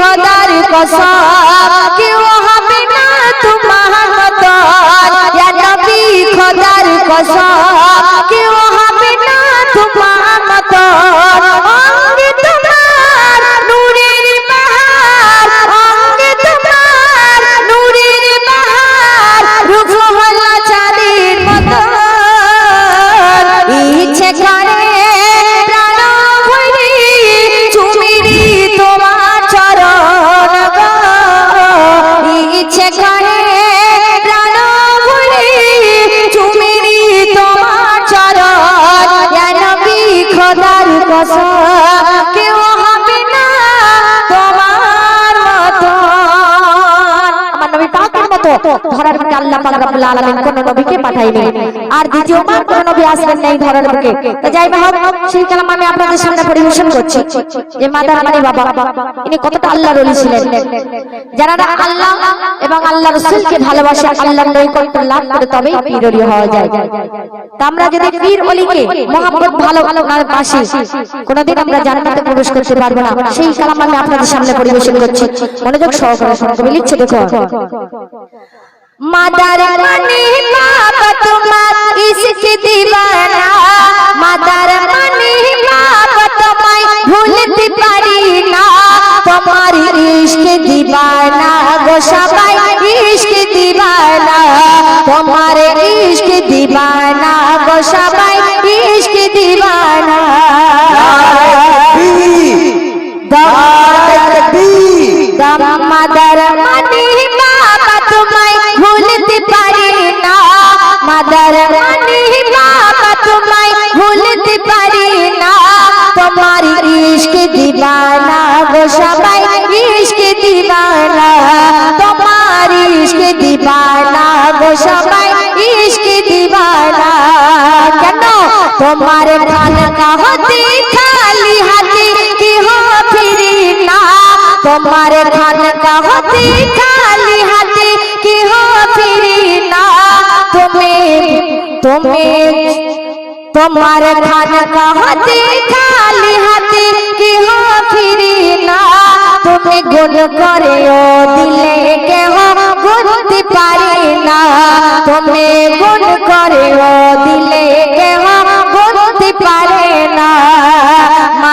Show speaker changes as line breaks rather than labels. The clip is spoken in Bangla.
खदारी कसम কসম কেউ হবে না তোমার মতো ধরার আল্লাহ পাক রব্বুল আলামিন কোন নবীকে আর দ্বিতীয়বার কোন নবী আসবেন নাই ধরার বুকে। তো যাই হোক, সেই কালাম আমি আপনাদের সামনে পরিবেশন করছি। যে মাদার মানি বাবা। ইনি কতটা আল্লাহর ওলি ছিলেন। যারা আল্লাহ এবং আল্লাহ রাসূলকে ভালোবাসে, আল্লাহর নৈকট্য লাভ করে তবেই পীর ওলি হওয়া যায়। আমরা যদি পীর ওলিকে মহব্বত ভালো না বাসি কোনোদিন আমরা জান্নাতে প্রবেশ করতে পারব না। সেই কালাম আমি আপনাদের সামনে পরিবেশন করছি। মনোযোগ সহকারে কবি লিখছে দেখো মাদার মনি বাবা তোমার ইশক দিবানা। মাদার মনি বাবা তোমায় ভুলতে পারি না। তোমার ইশক দিবানা গো সবাই ইশক দিবানা। তোমার ইশক দিবানা গো সবাই ইশক দিবানা। মাদার মনি মাদার মনি বাবা তোমায় ভুলতে পারি না তোমার ইশক দিবানা গো সবাই ইশক দিবানা তোমার ইশক দিবানা গো সবাই ইশক দিবানা কেন তোমার খান কাহতে খালি হাতে কি হো ফিরি না তোমার খান কাহতে খালি তুমি তুমি তোমার খান কাহতে খালি হাতে কি ফিরি না? তুমি গুণ করে ও দিলে কেহ গুনতে পারি না। তুমি গুণ করে ও দিলে কেহ